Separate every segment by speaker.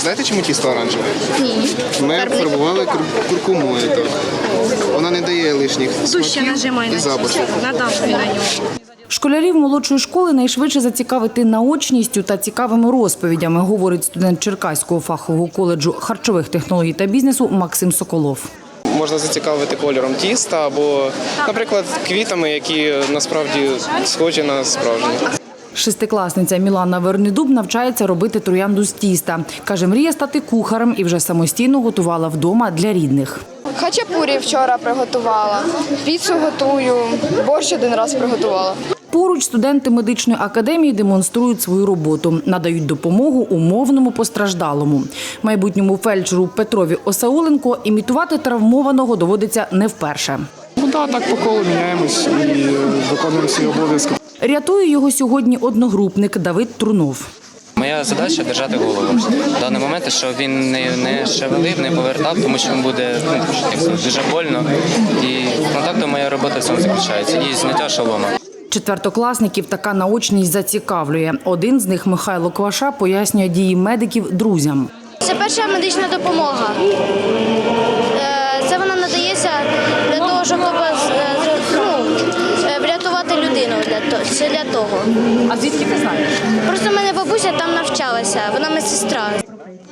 Speaker 1: Знаєте, чому тісто оранжеве?
Speaker 2: Ні.
Speaker 1: Ми фарбували кур- куркумою. Так. Вона не дає лишніх
Speaker 2: Дужче
Speaker 1: смаків
Speaker 2: нажимай
Speaker 1: і
Speaker 2: на
Speaker 1: запахів.
Speaker 2: тісто, надавлюй на нього.
Speaker 3: Школярів молодшої школи найшвидше зацікавити наочністю та цікавими розповідями, говорить студент Черкаського фахового коледжу харчових технологій та бізнесу Максим Соколов.
Speaker 4: можна зацікавити кольором тіста або, наприклад, квітами, які насправді схожі на справжні.
Speaker 3: Шестикласниця Мілана Вернедуб навчається робити троянду з тіста. Каже, мріє стати кухарем і вже самостійно готувала вдома для рідних.
Speaker 5: Хачапурі вчора приготувала, піцу готую, борщ один раз приготувала.
Speaker 3: Поруч студенти медичної академії демонструють свою роботу, надають допомогу умовному постраждалому. Майбутньому фельдшеру Петрові Осауленко імітувати травмованого доводиться не вперше.
Speaker 6: Ну так, так по колу міняємось і е, виконуємо свої обов'язки.
Speaker 3: Рятує його сьогодні одногрупник Давид Трунов.
Speaker 7: Моя задача держати голову в даний момент, щоб він не, не шевелив, не повертав, тому що він буде ну, дуже больно. І контакту моя робота в цьому заключається. І зняття шолома.
Speaker 3: Четвертокласників така наочність зацікавлює. Один з них Михайло Кваша пояснює дії медиків друзям.
Speaker 8: Це перша медична допомога. Е, Це вона надається тобто, е, ну, е, врятувати людину. Для того. Це для того.
Speaker 3: А звідки ти знаєш?
Speaker 8: Просто мене бабуся там навчалася, вона медсестра.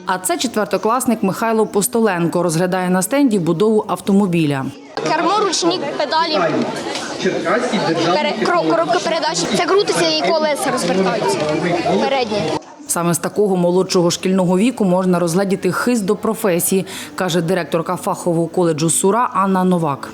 Speaker 3: А це четвертокласник Михайло Постоленко розглядає на стенді будову автомобіля.
Speaker 8: Кермо, ручник, педалі, коробка передач. Це крутиться і колеса розвертаються. Передні.
Speaker 3: Саме з такого молодшого шкільного віку можна розглядіти хист до професії, каже директорка фахового коледжу Сура Анна Новак.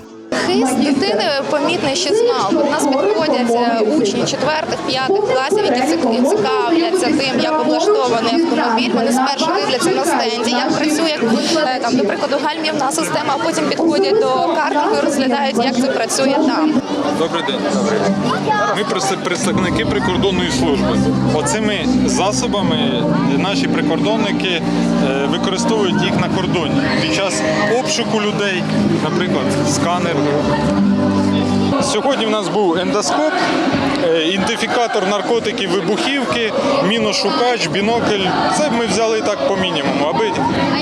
Speaker 5: Хист дитини помітний ще з мал. До нас підходять е, учні четвертих, п'ятих класів, які цікавляться тим, як облаштований автомобіль. Вони спершу дивляться на стенді, як працює е, там, до прикладу, гальмівна система, а потім підходять до картингу і розглядають, як це працює там.
Speaker 9: Добрий день. Ми представ- представники прикордонної служби. Оцими засобами наші прикордонники е, використовують їх на кордоні під час обшуку людей, наприклад, сканер. Сьогодні в нас був ендоскоп, е, ідентифікатор наркотиків, вибухівки, міношукач, бінокль. Це ми взяли так по мінімуму, аби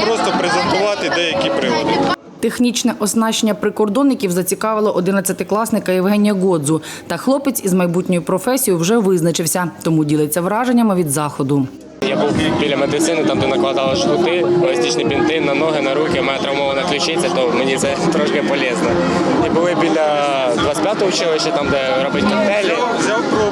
Speaker 9: просто презентувати деякі прилади.
Speaker 3: Технічне оснащення прикордонників зацікавило 11-класника Євгенія Годзу. Та хлопець із майбутньою професією вже визначився, тому ділиться враженнями від заходу.
Speaker 7: Я був біля медицини, там де накладали жгути, еластичні бінти на ноги, на руки, мене травмована ключиця, то мені це трошки полезно. І були біля 25-го училища, там де роблять коктейлі,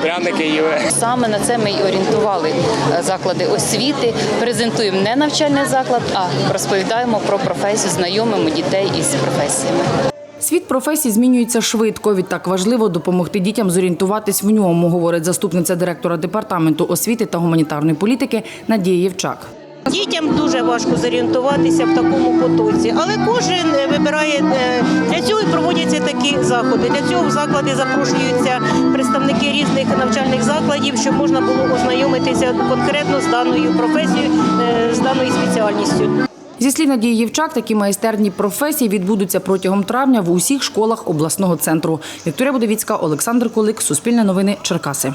Speaker 7: пряники їли.
Speaker 10: Саме на це ми й орієнтували е, заклади освіти. Презентуємо не навчальний заклад, а розповідаємо про професію, знайомимо дітей із професіями.
Speaker 3: Світ професій змінюється швидко. Відтак важливо допомогти дітям зорієнтуватись в ньому, говорить заступниця директора департаменту освіти та гуманітарної політики Надія Євчак.
Speaker 11: Дітям дуже важко зорієнтуватися в такому потоці, але кожен е, вибирає е, для цього і проводяться такі заходи. Для цього в заклади запрошуються представники різних навчальних закладів, щоб можна було ознайомитися конкретно з даною професією, е, з даною спеціальністю.
Speaker 3: Зі слів Надії Євчак, такі майстерні професії відбудуться протягом травня в усіх школах обласного центру. Вікторія Будовіцька, Олександр Кулик, Суспільне новини, Черкаси.